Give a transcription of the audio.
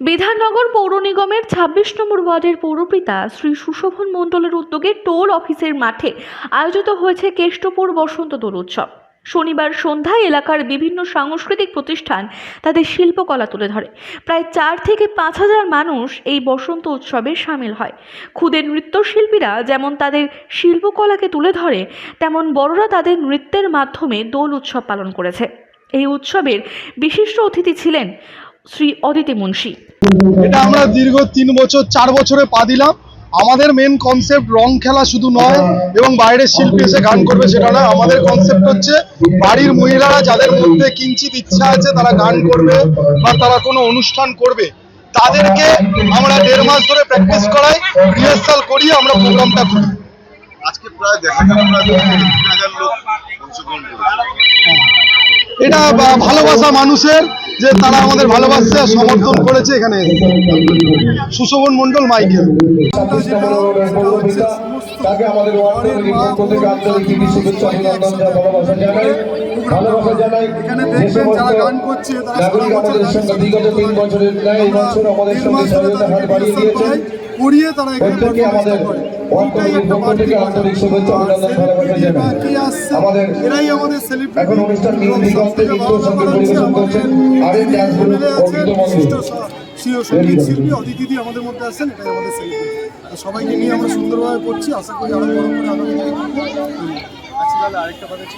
বিধাননগর পৌর নিগমের ছাব্বিশ নম্বর ওয়ার্ডের পৌরপিতা শ্রী সুশোভন মণ্ডলের উদ্যোগে টোল অফিসের মাঠে আয়োজিত হয়েছে কেষ্টপুর বসন্ত দোল উৎসব শনিবার সন্ধ্যায় এলাকার বিভিন্ন সাংস্কৃতিক প্রতিষ্ঠান তাদের শিল্পকলা তুলে ধরে। প্রায় চার থেকে পাঁচ হাজার মানুষ এই বসন্ত উৎসবে সামিল হয়। খুদে নৃত্যশিল্পীরা যেমন তাদের শিল্পকলাকে তুলে ধরে, তেমন বড়রা তাদের নৃত্যের মাধ্যমে দোল উৎসব পালন করেছে। এই উৎসবের বিশিষ্ট অতিথি ছিলেন শ্রী অদিতি মুন্সী। এটা আমরা দীর্ঘ তিন বছর চার বছরে পা দিলাম। আমাদের মেন কনসেপ্ট রং খেলা শুধু নয় এবং বাইরের শিল্পী এসে গান করবে সেটা না আমাদের কনসেপ্ট হচ্ছে বাড়ির মহিলারা যাদের মধ্যে কিঞ্চিত ইচ্ছা আছে তারা গান করবে বা তারা কোনো অনুষ্ঠান করবে। তাদেরকে আমরা দেড় মাস ধরে প্র্যাকটিস করাই রিহার্সাল করিয়ে আমরা প্রোগ্রামটা করি। আজকে প্রায় দেখা গেল এটা ভালোবাসা মানুষের যে তারা আমাদের ভালোবাসছে আর সমর্থন করেছে এখানে। সুশোভন মণ্ডল মাইকেল। তাকে আমাদের ওয়ার্ড কমিটির পক্ষ থেকে আন্তরিক দিদি শুভেচ্ছা ভালোবাসা জানাই ভালোবাসা জানাই। এখানে যে দেখবেন সমস্ত যারা গান করছে তারা নাগরিক আমাদের সঙ্গে বিগত তিন বছরের ন্যায় এই বছর আমাদের সঙ্গে সহযোগিতা হাত বাড়িয়ে রিহার্সাল দিয়েছেন। করায়, করিয়ে তারা এখানে আমাদের থেকে আন্তরিক শুভেচ্ছা অভিনন্দন ভালোবাসা জানাই আমাদের এরাই আমাদের celebrity এখন অনুষ্ঠান দিগন্তে নৃত্য বড় সঙ্গে ব্যাপার হচ্ছে পরিবেশন করছেন আমাদের আর গ্রুপ অর্পিত সংগীত শিল্পী মধ্যে আছেন এটাই আমাদের সবাইকে নিয়ে আমরা সুন্দরভাবে করছি আশা করি আরও বড় করে আগামী দিনে। করব।